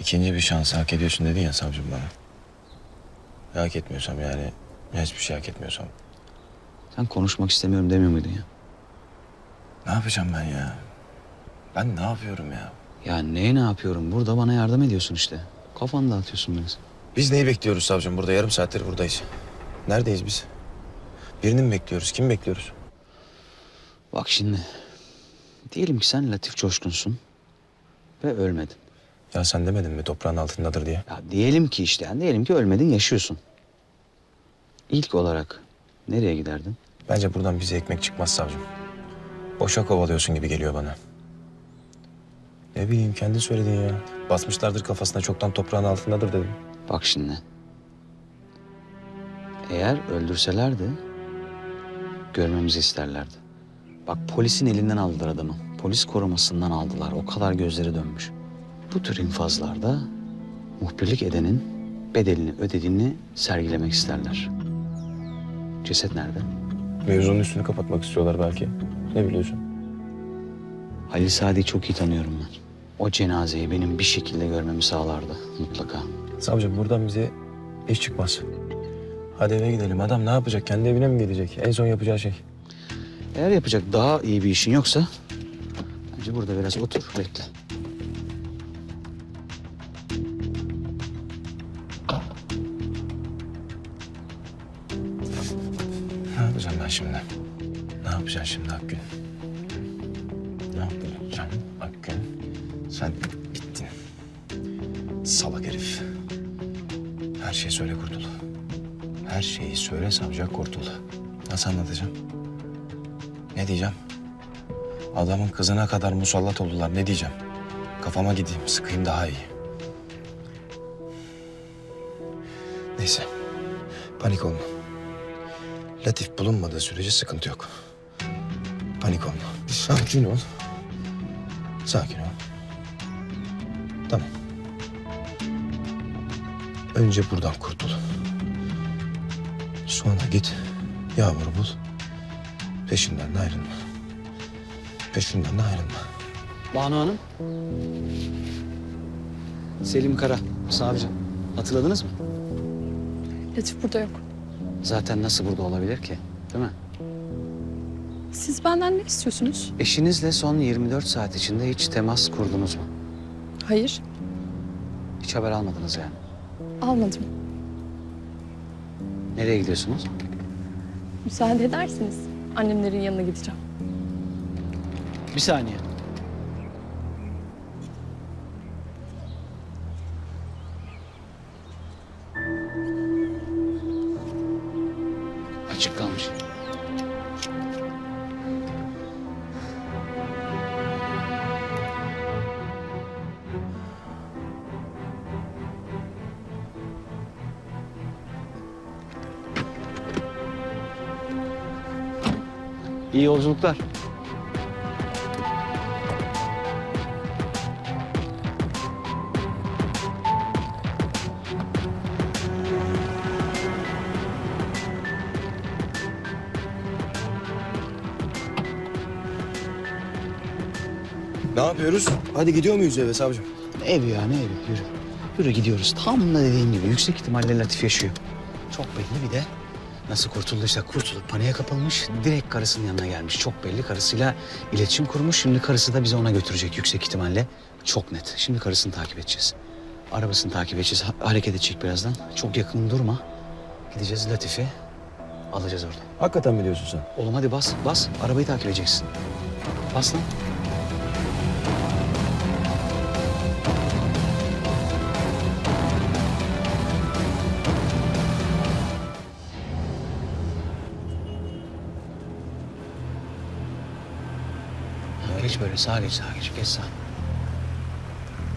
İkinci bir şansı hak ediyorsun dedin ya savcım bana. Ya hak etmiyorsam yani hiçbir şey hak etmiyorsam Sen konuşmak istemiyorum demiyor muydun ya? ne yapacağım ben ya? Ben ne yapıyorum ya? Ya neye ne yapıyorum? Burada bana yardım ediyorsun işte. Kafanı dağıtıyorsun beni. Biz neyi bekliyoruz savcım? Burada yarım saattir buradayız. Neredeyiz biz? Birini mi bekliyoruz? Kim bekliyoruz? Bak şimdi. Diyelim ki sen Latif Coşkun'sun. Ve ölmedin. Ya sen demedin mi toprağın altındadır diye? Ya diyelim ki işte. Yani diyelim ki ölmedin yaşıyorsun. İlk olarak nereye giderdin? Bence buradan bize ekmek çıkmaz savcım. Boşa kovalıyorsun gibi geliyor bana. Ne bileyim kendin söyledin ya. Basmışlardır kafasına çoktan toprağın altındadır dedim. Bak şimdi. Eğer öldürselerdi görmemizi isterlerdi. Bak polisin elinden aldılar adamı. Polis korumasından aldılar. O kadar gözleri dönmüş. Bu tür infazlarda muhbirlik edenin bedelini ödediğini sergilemek isterler. Ceset nerede? Mevzunun üstünü kapatmak istiyorlar belki. Ne biliyorsun? Halil Sadi'yi çok iyi tanıyorum ben. O cenazeyi benim bir şekilde görmemi sağlardı mutlaka. Savcım buradan bize iş çıkmaz. Hadi eve gidelim. Adam ne yapacak? Kendi evine mi gidecek? En son yapacağı şey. Eğer yapacak daha iyi bir işin yoksa bence burada biraz otur bekle. Şimdi? Ne yapacaksın şimdi Akgün? Ne yapacağım Akgün? Sen bittin. Salak herif. Her şeyi söyle kurtul. Her şeyi söyle savcıya kurtul. Nasıl anlatacağım? Ne diyeceğim? Adamın kızına kadar musallat oldular. Ne diyeceğim? Kafama gideyim, sıkayım daha iyi. Neyse. Panik olma. Latif bulunmadığı sürece sıkıntı yok. Panik olma. Sakin ol. Sakin ol. Tamam. Önce buradan kurtul. Sonra git Yağmur'u bul. Peşinden de ayrılma. Peşinden de ayrılma. Banu Hanım. Selim Kara, savcı. Hatırladınız mı? Latif burada yok. Zaten nasıl burada olabilir ki? Değil mi? Siz benden ne istiyorsunuz? Eşinizle son 24 saat içinde hiç temas kurdunuz mu? Hayır, Hiç haber almadınız yani. almadım. Nereye gidiyorsunuz? Müsaade ederseniz annemlerin yanına gideceğim. Bir saniye. Açık kalmış. İyi yolculuklar. Ne yapıyoruz? Hadi gidiyor muyuz eve savcım? Ev ya ne evi yürü. Yürü gidiyoruz. Tam da dediğin gibi yüksek ihtimalle Latif yaşıyor. Çok belli bir de nasıl kurtulduysa kurtulup paniğe kapılmış. Direkt karısının yanına gelmiş. Çok belli karısıyla iletişim kurmuş. Şimdi karısı da bizi ona götürecek yüksek ihtimalle. Çok net. Şimdi karısını takip edeceğiz. Arabasını takip edeceğiz. Ha- hareket edecek birazdan. Çok yakın durma. Gideceğiz Latif'i alacağız orada. Hakikaten mi diyorsun sen? Oğlum hadi bas bas. Arabayı takip edeceksin. Bas lan. Geç böyle sağa geç sağa geç geç sağa.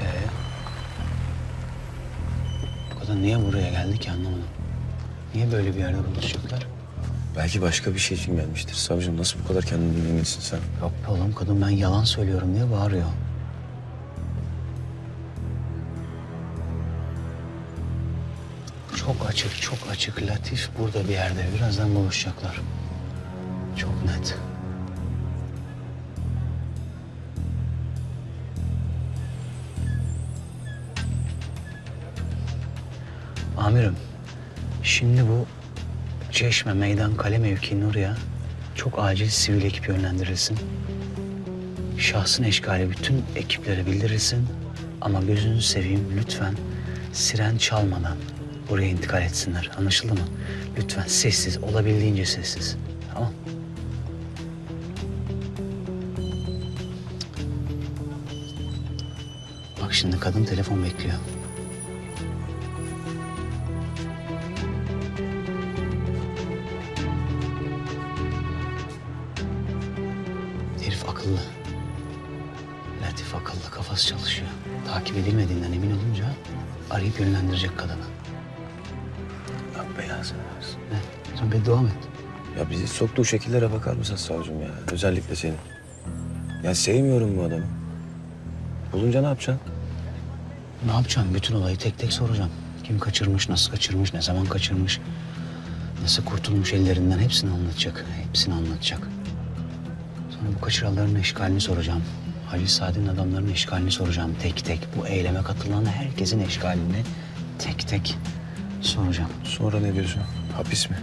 Ee, bu kadın niye buraya geldi ki anlamadım. Niye böyle bir yerde buluşacaklar? Belki başka bir şey için gelmiştir. Savcım nasıl bu kadar kendini bilmelisin sen? Yok be oğlum kadın ben yalan söylüyorum diye bağırıyor. Çok açık, çok açık. Latif burada bir yerde. Birazdan buluşacaklar. Çok net. Amirim, şimdi bu Çeşme Meydan Kale mevkiinin oraya çok acil sivil ekip yönlendirilsin. Şahsın eşkali bütün ekiplere bildirilsin. Ama gözünü seveyim lütfen siren çalmadan oraya intikal etsinler. Anlaşıldı mı? Lütfen sessiz, olabildiğince sessiz. Tamam Bak şimdi kadın telefon bekliyor. Latif akıllı, kafası çalışıyor. Takip edilmediğinden emin olunca arayıp yönlendirecek kadını. Allah belasını versin. Ne? Sen beddua mı et? Ya bizi soktuğu şekillere bakar mısın savcım ya? Özellikle senin. Ya sevmiyorum bu adamı. Bulunca ne yapacaksın? Ne yapacağım? Bütün olayı tek tek soracağım. Kim kaçırmış, nasıl kaçırmış, ne zaman kaçırmış... ...nasıl kurtulmuş ellerinden hepsini anlatacak. Hepsini anlatacak. Sonra bu kaçıranların eşkalini soracağım. Halil Saad'in adamlarının eşkalini soracağım tek tek. Bu eyleme katılan herkesin eşkalini tek tek soracağım. Sonra ne diyorsun? Hapis mi?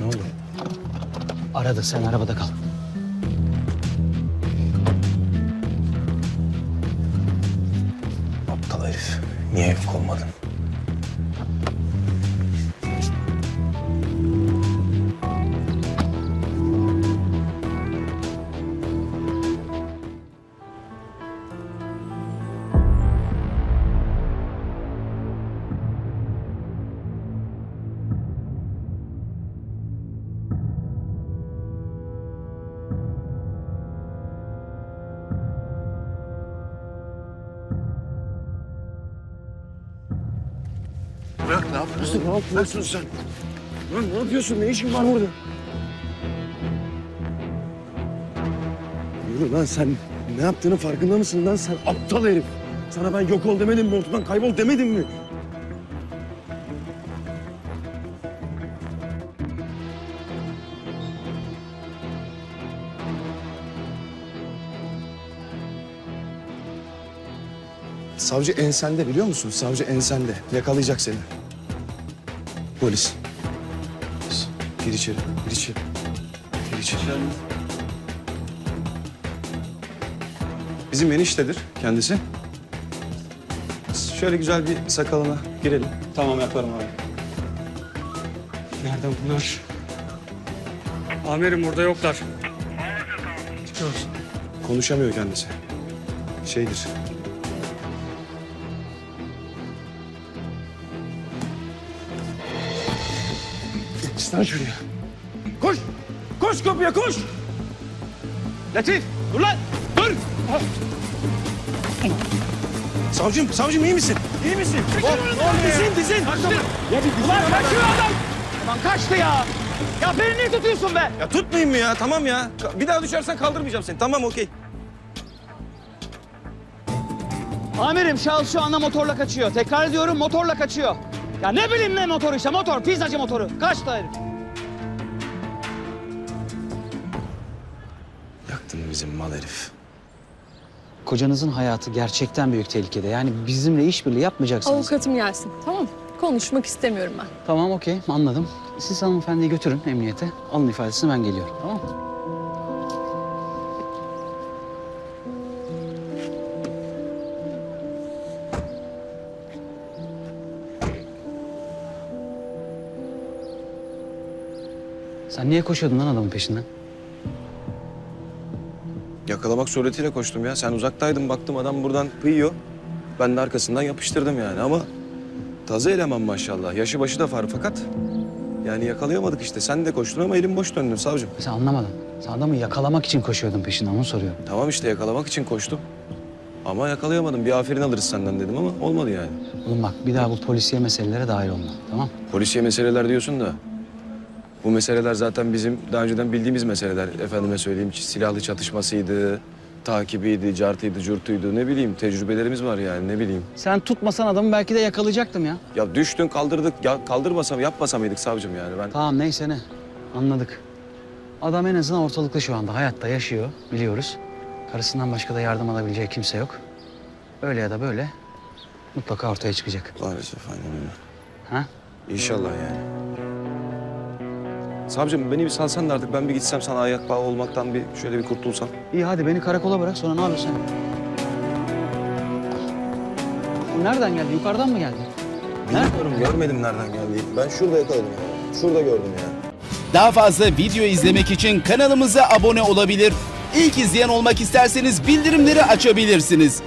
Ne oldu? Aradı, sen arabada kal. Aptal herif. Niye ev olmadın? Bırak ne yapıyorsun? Ne yapıyorsun sen? Lan ne yapıyorsun? Ne işin var burada? Yürü lan sen ne yaptığının farkında mısın lan sen aptal herif? Sana ben yok ol demedim mi? Ortadan kaybol demedim mi? Savcı ensende biliyor musun? Savcı ensende. Yakalayacak seni. Polis. Gir içeri. Gir içeri. Gir içeri. Bizim eniştedir kendisi. Şöyle güzel bir sakalına girelim. Tamam yaparım abi. Nerede bunlar? Amirim burada yoklar. Çıkıyoruz. Konuşamıyor kendisi. Şeydir. Lan şuraya. Koş! Koş kapıya koş! Latif! Dur lan! Dur! Savcım, savcım iyi misin? İyi misin? Oh, dizin, dizin. Ya bir Ulan kaçıyor adam! Lan kaçtı ya. Ya beni niye tutuyorsun be? Ya tutmayayım mı ya? Tamam ya. Bir daha düşersen kaldırmayacağım seni. Tamam okey. Amirim şahıs şu anda motorla kaçıyor. Tekrar ediyorum motorla kaçıyor. Ya ne bileyim ne motoru işte motor, pizzacı motoru. Kaçtı herif. Yaktın bizim mal herif. Kocanızın hayatı gerçekten büyük tehlikede. Yani bizimle işbirliği yapmayacaksınız. Avukatım gelsin tamam mı? Konuşmak istemiyorum ben. Tamam okey anladım. Siz hanımefendiyi götürün emniyete. Alın ifadesini ben geliyorum tamam mı? Sen niye koşuyordun lan adamın peşinden? Yakalamak suretiyle koştum ya. Sen uzaktaydın baktım adam buradan kıyıyor. Ben de arkasından yapıştırdım yani ama taze eleman maşallah. Yaşı başı da var fakat yani yakalayamadık işte. Sen de koştun ama elin boş döndün savcım. Sen anlamadın. Sen adamı yakalamak için koşuyordun peşinden onu soruyorum. Tamam işte yakalamak için koştum. Ama yakalayamadım. Bir aferin alırız senden dedim ama olmadı yani. Oğlum bak bir daha bu polisiye meselelere dahil olma tamam Polisiye meseleler diyorsun da bu meseleler zaten bizim daha önceden bildiğimiz meseleler. Efendime söyleyeyim silahlı çatışmasıydı, takibiydi, cartıydı, curtuydu ne bileyim tecrübelerimiz var yani ne bileyim. Sen tutmasan adamı belki de yakalayacaktım ya. Ya düştün kaldırdık ya kaldırmasam yapmasa mıydık savcım yani ben. Tamam neyse ne. Anladık. Adam en azından ortalıkta şu anda. Hayatta yaşıyor biliyoruz. Karısından başka da yardım alabileceği kimse yok. Öyle ya da böyle mutlaka ortaya çıkacak. Maalesef aynen öyle. Ha? İnşallah yani. Savcım beni bir salsan da artık ben bir gitsem sana ayak bağı olmaktan bir şöyle bir kurtulsam. İyi hadi beni karakola bırak sonra ne yapıyorsun? O nereden geldi? Yukarıdan mı geldi? Bilmiyorum görmedim nereden geldiğini. Ben şurada yakaladım ya. Şurada gördüm ya. Daha fazla video izlemek için kanalımıza abone olabilir. İlk izleyen olmak isterseniz bildirimleri açabilirsiniz.